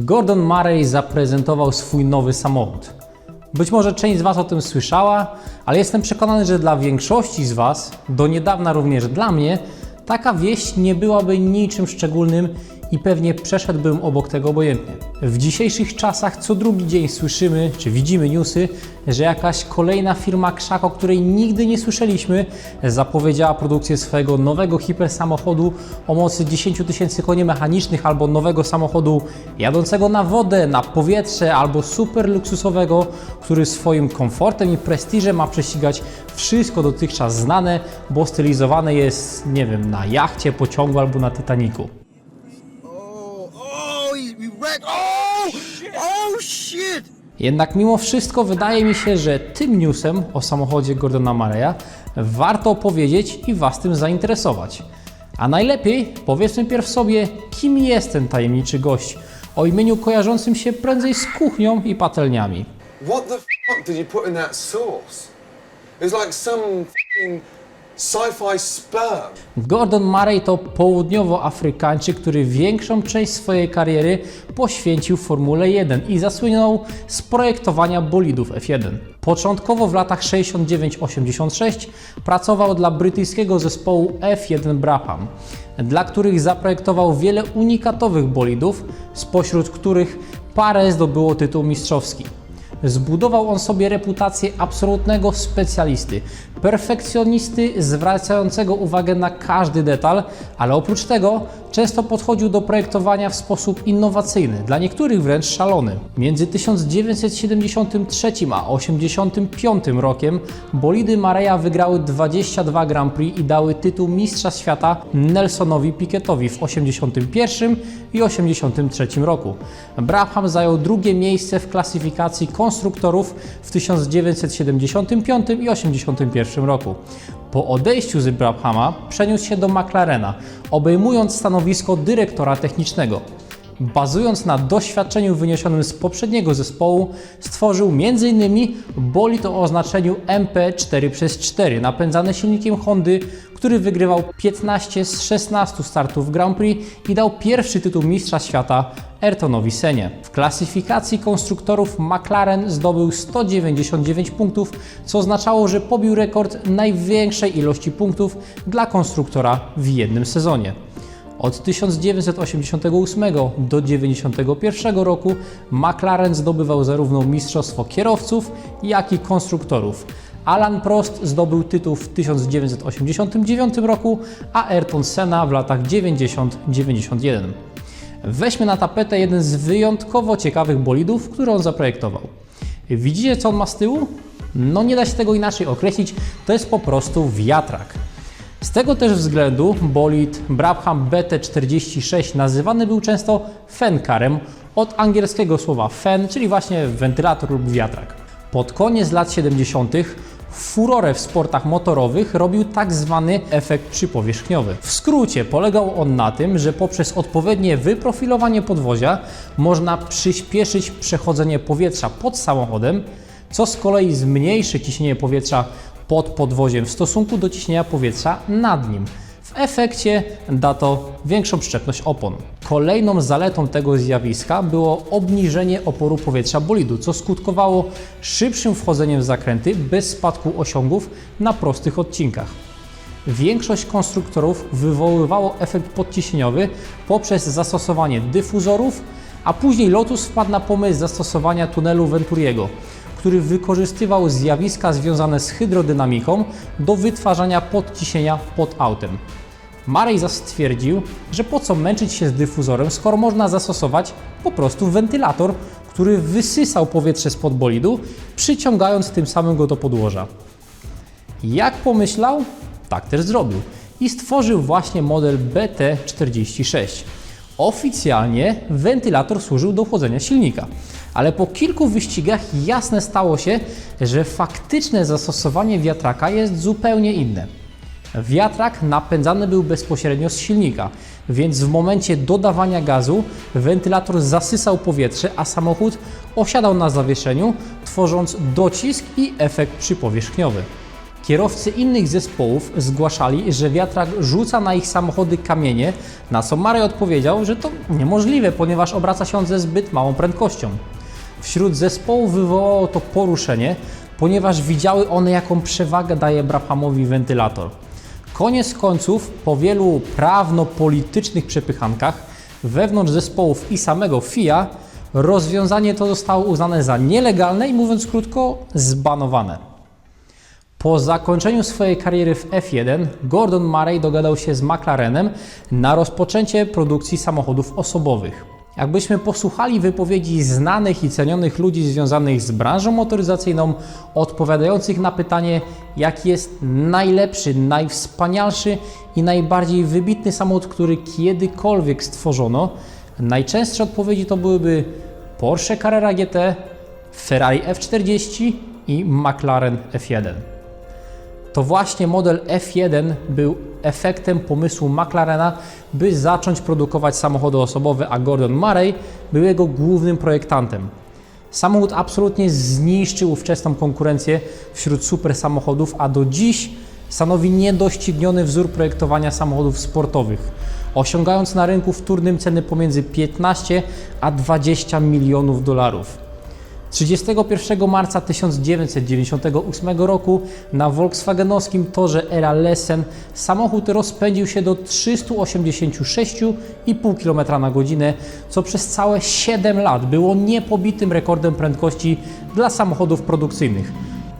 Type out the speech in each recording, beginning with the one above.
Gordon Murray zaprezentował swój nowy samochód. Być może część z Was o tym słyszała, ale jestem przekonany, że dla większości z Was, do niedawna również dla mnie, taka wieść nie byłaby niczym szczególnym i pewnie przeszedłbym obok tego obojętnie. W dzisiejszych czasach co drugi dzień słyszymy czy widzimy newsy, że jakaś kolejna firma krzak, o której nigdy nie słyszeliśmy, zapowiedziała produkcję swojego nowego hipersamochodu o mocy 10 tysięcy koni mechanicznych albo nowego samochodu jadącego na wodę, na powietrze albo super luksusowego, który swoim komfortem i prestiżem ma prześcigać wszystko dotychczas znane, bo stylizowane jest, nie wiem, na jachcie, pociągu albo na Titanicu. Oh, oh. Oh, shit! Jednak mimo wszystko wydaje mi się, że tym newsem o samochodzie Gordona Mareya warto opowiedzieć i Was tym zainteresować. A najlepiej powiedzmy pierw sobie, kim jest ten tajemniczy gość o imieniu kojarzącym się prędzej z kuchnią i patelniami. What the fuck did you put in that sauce? It was like some fucking sci-fi sperm. Gordon Murray to południowoafrykańczyk, który większą część swojej kariery poświęcił Formule 1 i zasłynął z projektowania bolidów F1. Początkowo w latach 69-86 pracował dla brytyjskiego zespołu F1 Brabham, dla których zaprojektował wiele unikatowych bolidów, spośród których parę zdobyło tytuł mistrzowski. Zbudował on sobie reputację absolutnego specjalisty, perfekcjonisty zwracającego uwagę na każdy detal, ale oprócz tego często podchodził do projektowania w sposób innowacyjny, dla niektórych wręcz szalony. Między 1973 a 1985 rokiem bolidy Mareya wygrały 22 Grand Prix i dały tytuł mistrza świata Nelsonowi Piquetowi w 1981 i 1983 roku. Brabham zajął drugie miejsce w klasyfikacji konstruktorów w 1975 i 1981 roku. Po odejściu z Brabhama przeniósł się do McLarena, obejmując stanowisko dyrektora technicznego. Bazując na doświadczeniu wyniesionym z poprzedniego zespołu, stworzył m.in. bolid o oznaczeniu MP4x4 napędzany silnikiem Hondy, który wygrywał 15 z 16 startów Grand Prix i dał pierwszy tytuł mistrza świata Ayrtonowi Senie. W klasyfikacji konstruktorów McLaren zdobył 199 punktów, co oznaczało, że pobił rekord największej ilości punktów dla konstruktora w jednym sezonie. Od 1988 do 1991 roku McLaren zdobywał zarówno mistrzostwo kierowców, jak i konstruktorów. Alan Prost zdobył tytuł w 1989 roku, a Ayrton Senna w latach 90-91. Weźmy na tapetę jeden z wyjątkowo ciekawych bolidów, który on zaprojektował. Widzicie, co on ma z tyłu? No nie da się tego inaczej określić, to jest po prostu wiatrak. Z tego też względu bolid Brabham BT46 nazywany był często fencarem od angielskiego słowa fen, czyli właśnie wentylator lub wiatrak. Pod koniec lat 70. furorę w sportach motorowych robił tak zwany efekt przypowierzchniowy. W skrócie polegał on na tym, że poprzez odpowiednie wyprofilowanie podwozia można przyspieszyć przechodzenie powietrza pod samochodem, co z kolei zmniejszy ciśnienie powietrza pod podwoziem w stosunku do ciśnienia powietrza nad nim. W efekcie da to większą przyczepność opon. Kolejną zaletą tego zjawiska było obniżenie oporu powietrza bolidu, co skutkowało szybszym wchodzeniem w zakręty bez spadku osiągów na prostych odcinkach. Większość konstruktorów wywoływało efekt podciśnieniowy poprzez zastosowanie dyfuzorów, a później Lotus wpadł na pomysł zastosowania tunelu Venturiego, który wykorzystywał zjawiska związane z hydrodynamiką do wytwarzania podciśnienia pod autem. Marej zaś stwierdził, że po co męczyć się z dyfuzorem, skoro można zastosować po prostu wentylator, który wysysał powietrze spod bolidu, przyciągając tym samym go do podłoża. Jak pomyślał, tak też zrobił i stworzył właśnie model BT46. Oficjalnie wentylator służył do chłodzenia silnika, ale po kilku wyścigach jasne stało się, że faktyczne zastosowanie wiatraka jest zupełnie inne. Wiatrak napędzany był bezpośrednio z silnika, więc w momencie dodawania gazu wentylator zasysał powietrze, a samochód osiadał na zawieszeniu, tworząc docisk i efekt przypowierzchniowy. Kierowcy innych zespołów zgłaszali, że wiatrak rzuca na ich samochody kamienie, na co Murray odpowiedział, że to niemożliwe, ponieważ obraca się on ze zbyt małą prędkością. Wśród zespołu wywołało to poruszenie, ponieważ widziały one, jaką przewagę daje Brahamowi wentylator. Koniec końców, po wielu prawno-politycznych przepychankach wewnątrz zespołów i samego FIA, rozwiązanie to zostało uznane za nielegalne i mówiąc krótko, zbanowane. Po zakończeniu swojej kariery w F1, Gordon Murray dogadał się z McLarenem na rozpoczęcie produkcji samochodów osobowych. Jakbyśmy posłuchali wypowiedzi znanych i cenionych ludzi związanych z branżą motoryzacyjną, odpowiadających na pytanie, jaki jest najlepszy, najwspanialszy i najbardziej wybitny samochód, który kiedykolwiek stworzono, najczęstsze odpowiedzi to byłyby Porsche Carrera GT, Ferrari F40 i McLaren F1. To właśnie model F1 był efektem pomysłu McLarena, by zacząć produkować samochody osobowe, a Gordon Murray był jego głównym projektantem. Samochód absolutnie zniszczył ówczesną konkurencję wśród super samochodów, a do dziś stanowi niedościgniony wzór projektowania samochodów sportowych, osiągając na rynku wtórnym ceny pomiędzy 15 a 20 milionów dolarów. 31 marca 1998 roku na volkswagenowskim torze Era Lessen samochód rozpędził się do 386,5 km na godzinę, co przez całe 7 lat było niepobitym rekordem prędkości dla samochodów produkcyjnych.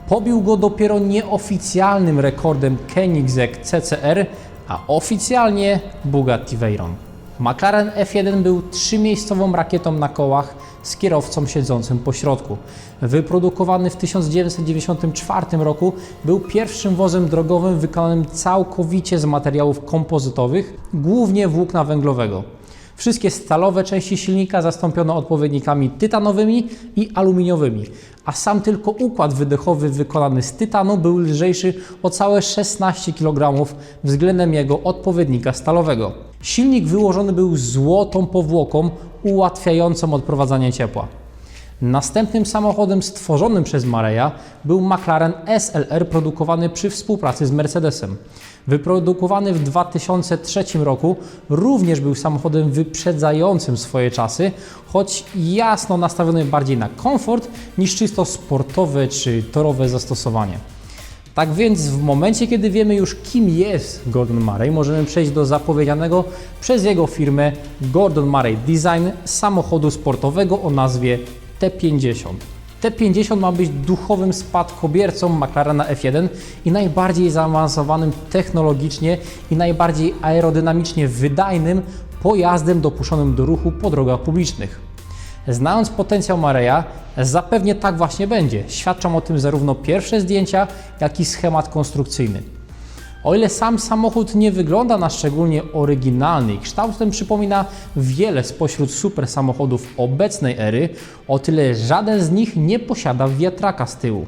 Pobił go dopiero nieoficjalnym rekordem Koenigsegg CCR, a oficjalnie Bugatti Veyron. McLaren F1 był trzymiejscową rakietą na kołach z kierowcą siedzącym po środku. Wyprodukowany w 1994 roku był pierwszym wozem drogowym wykonanym całkowicie z materiałów kompozytowych, głównie włókna węglowego. Wszystkie stalowe części silnika zastąpiono odpowiednikami tytanowymi i aluminiowymi, a sam tylko układ wydechowy wykonany z tytanu był lżejszy o całe 16 kg względem jego odpowiednika stalowego. Silnik wyłożony był złotą powłoką ułatwiającą odprowadzanie ciepła. Następnym samochodem stworzonym przez Mareya był McLaren SLR produkowany przy współpracy z Mercedesem. Wyprodukowany w 2003 roku również był samochodem wyprzedzającym swoje czasy, choć jasno nastawiony bardziej na komfort niż czysto sportowe czy torowe zastosowanie. Tak więc w momencie, kiedy wiemy już kim jest Gordon Murray, możemy przejść do zapowiedzianego przez jego firmę Gordon Murray Design samochodu sportowego o nazwie T50. T50 ma być duchowym spadkobiercą McLarena F1 i najbardziej zaawansowanym technologicznie i najbardziej aerodynamicznie wydajnym pojazdem dopuszczonym do ruchu po drogach publicznych. Znając potencjał Mareya, zapewnie tak właśnie będzie. Świadczą o tym zarówno pierwsze zdjęcia, jak i schemat konstrukcyjny. O ile sam samochód nie wygląda na szczególnie oryginalny i kształtem przypomina wiele spośród super samochodów obecnej ery, o tyle żaden z nich nie posiada wiatraka z tyłu.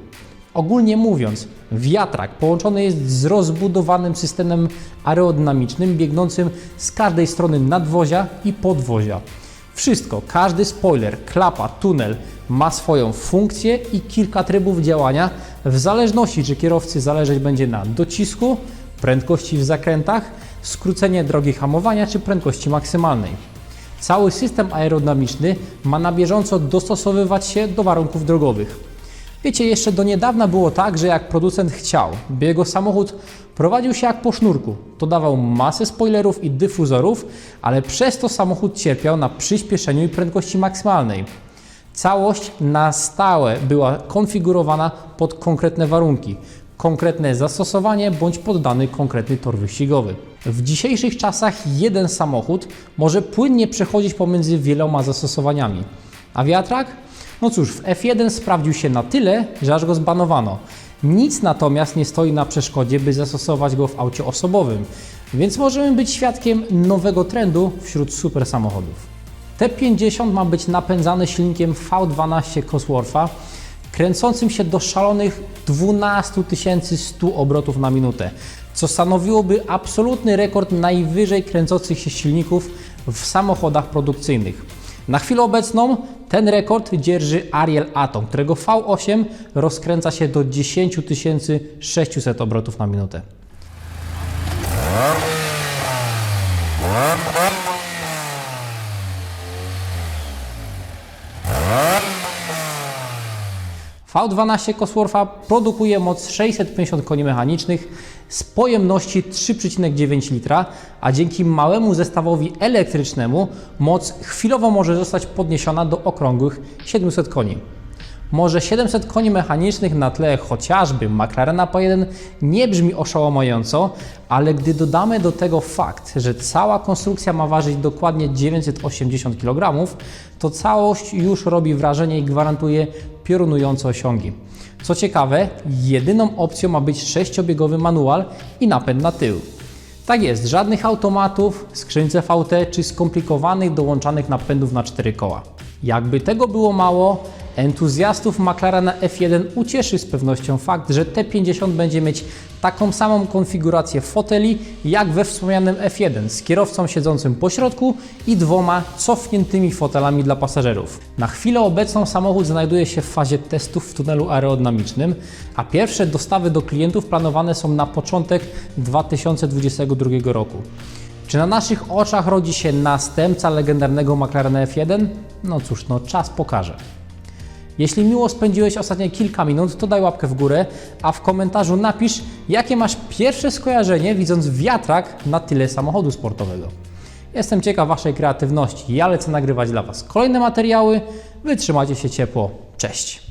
Ogólnie mówiąc, wiatrak połączony jest z rozbudowanym systemem aerodynamicznym biegnącym z każdej strony nadwozia i podwozia. Wszystko, każdy spoiler, klapa, tunel ma swoją funkcję i kilka trybów działania, w zależności czy kierowcy zależeć będzie na docisku, prędkości w zakrętach, skrócenie drogi hamowania czy prędkości maksymalnej. Cały system aerodynamiczny ma na bieżąco dostosowywać się do warunków drogowych. Wiecie, jeszcze do niedawna było tak, że jak producent chciał, by jego samochód prowadził się jak po sznurku, to dawał masę spoilerów i dyfuzorów, ale przez to samochód cierpiał na przyspieszeniu i prędkości maksymalnej. Całość na stałe była konfigurowana pod konkretne warunki, konkretne zastosowanie bądź poddany konkretny tor wyścigowy. W dzisiejszych czasach jeden samochód może płynnie przechodzić pomiędzy wieloma zastosowaniami. A wiatrak? No cóż, w F1 sprawdził się na tyle, że aż go zbanowano. Nic natomiast nie stoi na przeszkodzie, by zastosować go w aucie osobowym, więc możemy być świadkiem nowego trendu wśród super samochodów. T50 ma być napędzany silnikiem V12 Cosworth'a, kręcącym się do szalonych 12 100 obrotów na minutę, co stanowiłoby absolutny rekord najwyżej kręcących się silników w samochodach produkcyjnych. Na chwilę obecną ten rekord dzierży Ariel Atom, którego V8 rozkręca się do 10 600 obrotów na minutę. V12 Cosworth'a produkuje moc 650 koni mechanicznych z pojemności 3,9 litra, a dzięki małemu zestawowi elektrycznemu moc chwilowo może zostać podniesiona do okrągłych 700 koni. Może 700 koni mechanicznych na tle chociażby McLarena P1 nie brzmi oszałamiająco, ale gdy dodamy do tego fakt, że cała konstrukcja ma ważyć dokładnie 980 kg, to całość już robi wrażenie i gwarantuje piorunujące osiągi. Co ciekawe, jedyną opcją ma być sześciobiegowy manual i napęd na tył. Tak jest, żadnych automatów, skrzynce VT czy skomplikowanych dołączanych napędów na cztery koła. Jakby tego było mało, entuzjastów McLarena F1 ucieszy z pewnością fakt, że T50 będzie mieć taką samą konfigurację foteli jak we wspomnianym F1 z kierowcą siedzącym po środku i dwoma cofniętymi fotelami dla pasażerów. Na chwilę obecną samochód znajduje się w fazie testów w tunelu aerodynamicznym, a pierwsze dostawy do klientów planowane są na początek 2022 roku. Czy na naszych oczach rodzi się następca legendarnego McLarena F1? No cóż, no czas pokaże. Jeśli miło spędziłeś ostatnie kilka minut, to daj łapkę w górę, a w komentarzu napisz, jakie masz pierwsze skojarzenie widząc wiatrak na tyle samochodu sportowego. Jestem ciekaw Waszej kreatywności. Ja lecę nagrywać dla Was kolejne materiały. Wytrzymacie się ciepło. Cześć!